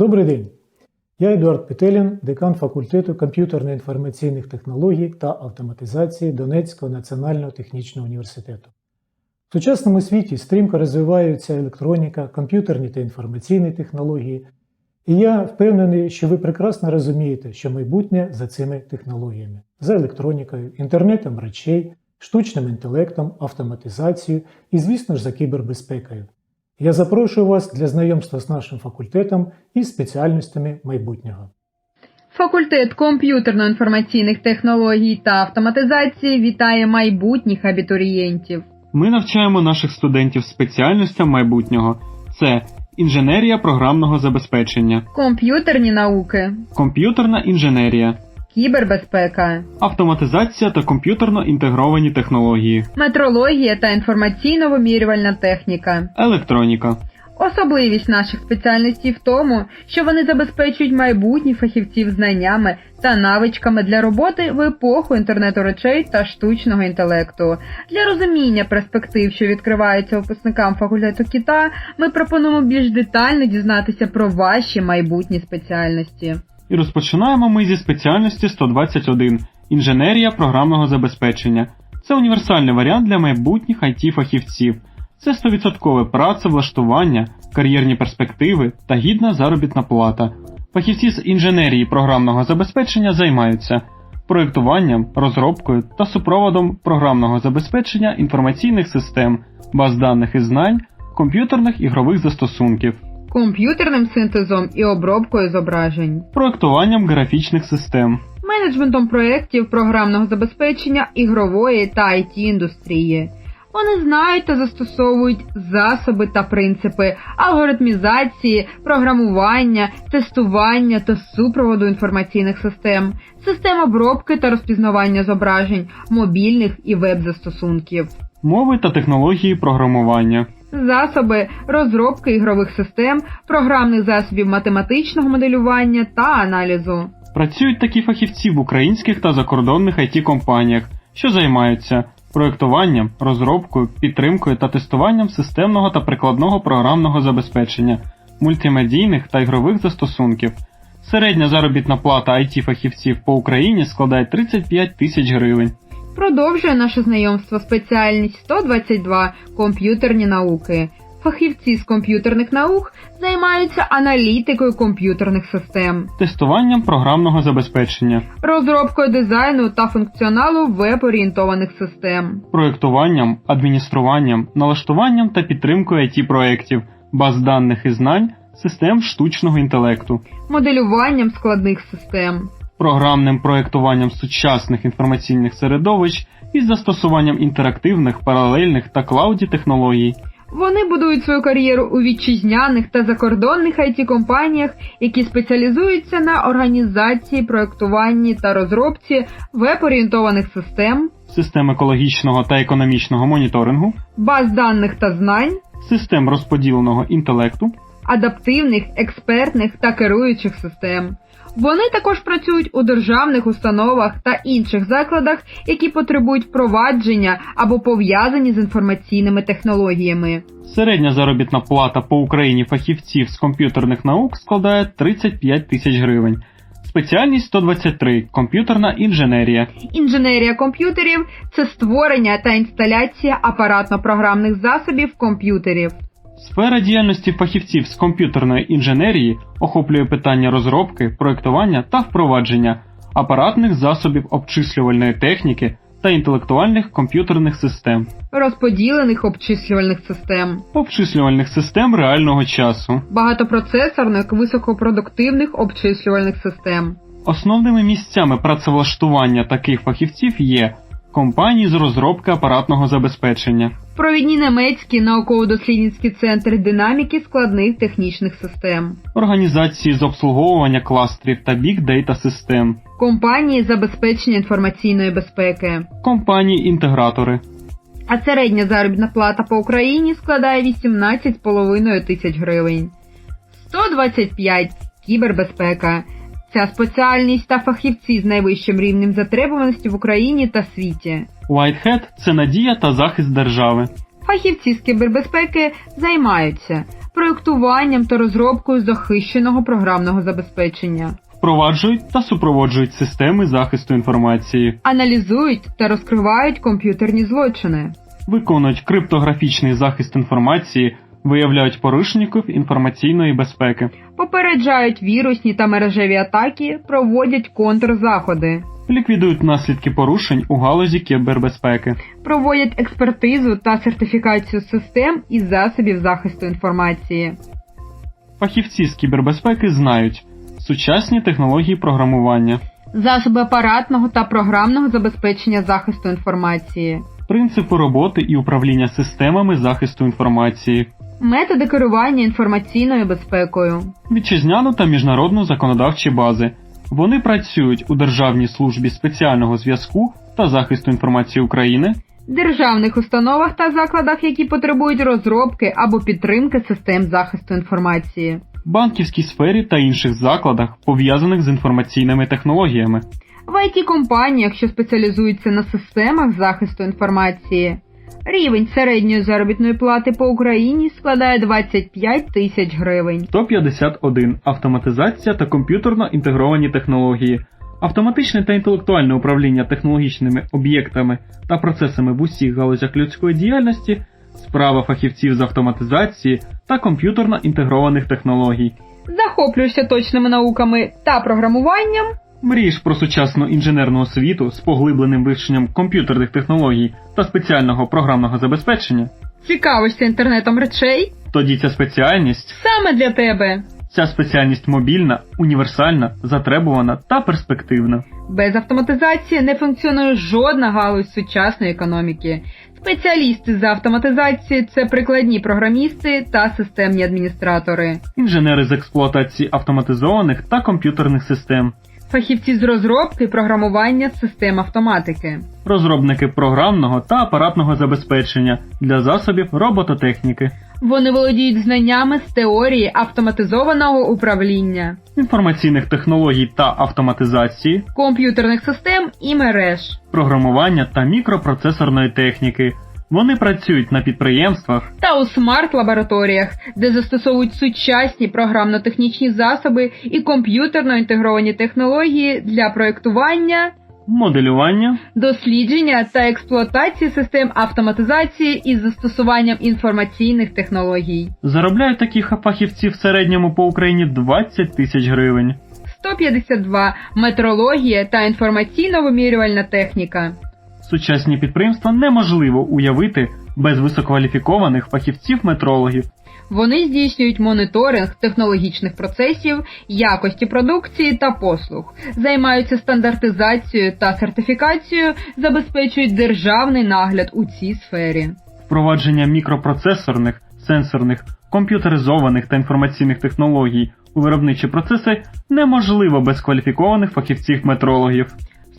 Добрий день! Я Едуард Петелін, декан факультету комп'ютерно-інформаційних технологій та автоматизації Донецького національного технічного університету. В сучасному світі стрімко розвиваються електроніка, комп'ютерні та інформаційні технології, і я впевнений, що ви прекрасно розумієте, що майбутнє за цими технологіями, за електронікою, інтернетом речей, штучним інтелектом, автоматизацією і, звісно ж, за кібербезпекою. Я запрошую вас для знайомства з нашим факультетом і спеціальностями майбутнього. Факультет комп'ютерно-інформаційних технологій та автоматизації вітає майбутніх абітурієнтів. Ми навчаємо наших студентів спеціальностям майбутнього: це інженерія програмного забезпечення, Комп'ютерні науки, комп'ютерна інженерія, кібербезпека, автоматизація та комп'ютерно інтегровані технології, метрологія та інформаційно-вимірювальна техніка. електроніка. Особливість наших спеціальностей в тому, що вони забезпечують майбутніх фахівців знаннями та навичками для роботи в епоху інтернету речей та штучного інтелекту. Для розуміння перспектив, що відкриваються випускникам факультету КІТА, ми пропонуємо більш детально дізнатися про ваші майбутні спеціальності. І розпочинаємо ми зі спеціальності 121 інженерія програмного забезпечення. Це універсальний варіант для майбутніх it фахівців. Це 100% працевлаштування, кар'єрні перспективи та гідна заробітна плата. Фахівці з інженерії програмного забезпечення займаються проєктуванням, розробкою та супроводом програмного забезпечення інформаційних систем, баз даних і знань, комп'ютерних ігрових застосунків, Комп'ютерним синтезом і обробкою зображень. проєктуванням графічних систем, менеджментом проєктів програмного забезпечення ігрової та it індустрії. Вони знають та застосовують засоби та принципи алгоритмізації, програмування, тестування та супроводу інформаційних систем, систем обробки та розпізнавання зображень, мобільних і веб-застосунків. мови та технології програмування. Засоби розробки ігрових систем, програмних засобів математичного моделювання та аналізу. Працюють такі фахівці в українських та закордонних it компаніях що займаються проєктуванням, розробкою, підтримкою та тестуванням системного та прикладного програмного забезпечення, мультимедійних та ігрових застосунків. Середня заробітна плата it фахівців по Україні складає 35 тисяч гривень. Продовжує наше знайомство спеціальність 122 комп'ютерні науки. Фахівці з комп'ютерних наук займаються аналітикою комп'ютерних систем, Тестуванням програмного забезпечення, розробкою дизайну та функціоналу веб-орієнтованих систем, проєктуванням, адмініструванням, налаштуванням та підтримкою it проєктів, баз даних і знань, систем штучного інтелекту. моделюванням складних систем, програмним проєктуванням сучасних інформаційних середовищ із застосуванням інтерактивних, паралельних та клауді технологій, Вони будують свою кар'єру у вітчизняних та закордонних it компаніях які спеціалізуються на організації, проєктуванні та розробці веб-орієнтованих систем, систем екологічного та економічного моніторингу, баз даних та знань, систем розподіленого інтелекту, адаптивних, експертних та керуючих систем. Вони також працюють у державних установах та інших закладах, які потребують впровадження або пов'язані з інформаційними технологіями. середня заробітна плата по Україні фахівців з комп'ютерних наук складає 35 тисяч гривень. Спеціальність 123 комп'ютерна інженерія. Інженерія комп'ютерів це створення та інсталяція апаратно-програмних засобів комп'ютерів. Сфера діяльності фахівців з комп'ютерної інженерії охоплює питання розробки, проєктування та впровадження апаратних засобів обчислювальної техніки та інтелектуальних комп'ютерних систем, розподілених обчислювальних систем, обчислювальних систем реального часу. багатопроцесорних високопродуктивних обчислювальних систем, Основними місцями працевлаштування таких фахівців є компанії з розробки апаратного забезпечення, провідні немецькі науково-дослідницькі центри динаміки складних технічних систем, організації з обслуговування кластерів та бік-дейта систем, компанії забезпечення інформаційної безпеки. компанії-інтегратори, А середня заробітна плата по Україні складає 18,5 тисяч гривень. 125 кібербезпека. Ця спеціальність та фахівці з найвищим рівнем затребуваності в Україні та світі. Whitehead – це надія та захист держави. Фахівці з кібербезпеки займаються проєктуванням та розробкою захищеного програмного забезпечення, Впроваджують та супроводжують системи захисту інформації, аналізують та розкривають комп'ютерні злочини, виконують криптографічний захист інформації, виявляють порушників інформаційної безпеки, попереджають вірусні та мережеві атаки, проводять контрзаходи, ліквідують наслідки порушень у галузі кібербезпеки, проводять експертизу та сертифікацію систем і засобів захисту інформації. Фахівці з кібербезпеки знають сучасні технології програмування, Засоби апаратного та програмного забезпечення захисту інформації, принципи роботи і управління системами захисту інформації, методи керування інформаційною безпекою, вітчизняну та міжнародну законодавчі бази. Вони працюють у Державній службі спеціального зв'язку та захисту інформації України, державних установах та закладах, які потребують розробки або підтримки систем захисту інформації, банківській сфері та інших закладах, пов'язаних з інформаційними технологіями. в it компаніях, що спеціалізуються на системах захисту інформації. Рівень середньої заробітної плати по Україні складає 25 тисяч гривень. 151. Автоматизація та комп'ютерно інтегровані технології. Автоматичне та інтелектуальне управління технологічними об'єктами та процесами в усіх галузях людської діяльності справа фахівців з автоматизації та комп'ютерно інтегрованих технологій. Захоплюєшся точними науками та програмуванням. Мрієш про сучасну інженерну освіту з поглибленим вивченням комп'ютерних технологій та спеціального програмного забезпечення? Цікавишся інтернетом речей? Тоді ця спеціальність Саме для тебе. Ця спеціальність мобільна, універсальна, затребувана та перспективна. Без автоматизації не функціонує жодна галузь сучасної економіки. Спеціалісти з автоматизації це прикладні програмісти та системні адміністратори, Інженери з експлуатації автоматизованих та комп'ютерних систем, фахівці з розробки програмування систем автоматики, розробники програмного та апаратного забезпечення для засобів робототехніки, Вони володіють знаннями з теорії автоматизованого управління, інформаційних технологій та автоматизації, комп'ютерних систем і мереж. програмування та мікропроцесорної техніки. Вони працюють на підприємствах, та у смарт-лабораторіях, де застосовують сучасні програмно-технічні засоби і комп'ютерно інтегровані технології для проєктування, моделювання, дослідження та експлуатації систем автоматизації із застосуванням інформаційних технологій. заробляють такі фахівці в середньому по Україні 20 тисяч гривень. 152 метрологія та інформаційно-вимірювальна техніка. Сучасні підприємства неможливо уявити без висококваліфікованих фахівців-метрологів. Вони здійснюють моніторинг технологічних процесів, якості продукції та послуг, займаються стандартизацією та сертифікацією, забезпечують державний нагляд у цій сфері. Впровадження мікропроцесорних, сенсорних, комп'ютеризованих та інформаційних технологій у виробничі процеси неможливо без кваліфікованих фахівців-метрологів.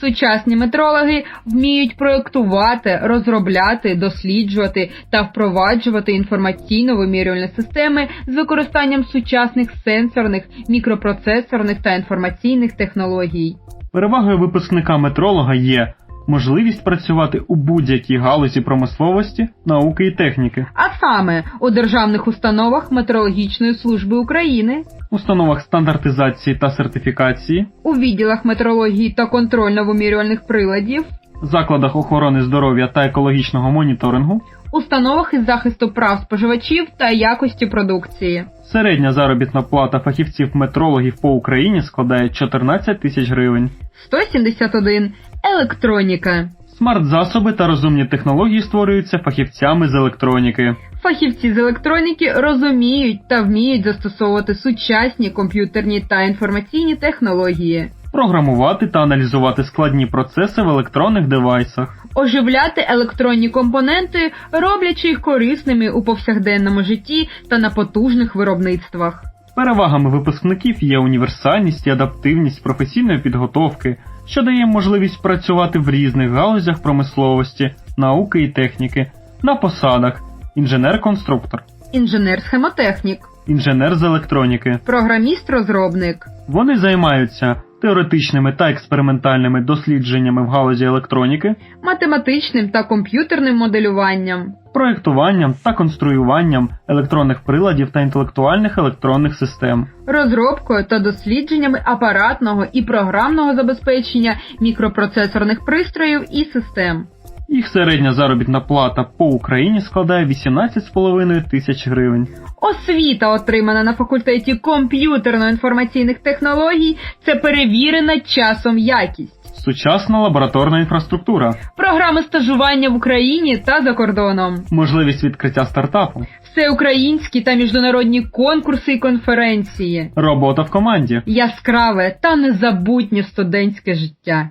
Сучасні метрологи вміють проєктувати, розробляти, досліджувати та впроваджувати інформаційно-вимірювальні системи з використанням сучасних сенсорних, мікропроцесорних та інформаційних технологій. Перевагою випускника метролога є можливість працювати у будь-якій галузі промисловості, науки і техніки, А саме у державних установах Метрологічної служби України, установах стандартизації та сертифікації, у відділах метрології та контрольно-вимірювальних приладів, закладах охорони здоров'я та екологічного моніторингу. установах із захисту прав споживачів та якості продукції. Середня заробітна плата фахівців-метрологів по Україні складає 14 тисяч гривень. 171. Електроніка. Смарт-засоби та розумні технології створюються фахівцями з електроніки. Фахівці з електроніки розуміють та вміють застосовувати сучасні комп'ютерні та інформаційні технології, Програмувати та аналізувати складні процеси в електронних девайсах. оживляти електронні компоненти, роблячи їх корисними у повсякденному житті та на потужних виробництвах. Перевагами випускників є універсальність і адаптивність професійної підготовки, що дає можливість працювати в різних галузях промисловості, науки і техніки, на посадах. Інженер-конструктор, Інженер-схемотехнік, інженер з електроніки. програміст-розробник, Вони займаються теоретичними та експериментальними дослідженнями в галузі електроніки, математичним та комп'ютерним моделюванням, проєктуванням та конструюванням електронних приладів та інтелектуальних електронних систем. розробкою та дослідженнями апаратного і програмного забезпечення мікропроцесорних пристроїв і систем. Їх середня заробітна плата по Україні складає 18,5 тисяч гривень. Освіта, отримана на факультеті комп'ютерно-інформаційних технологій, це перевірена часом якість. Сучасна лабораторна інфраструктура, Програми стажування в Україні та за кордоном, можливість відкриття стартапу, всеукраїнські та міжнародні конкурси і конференції, робота в команді. яскраве та незабутнє студентське життя.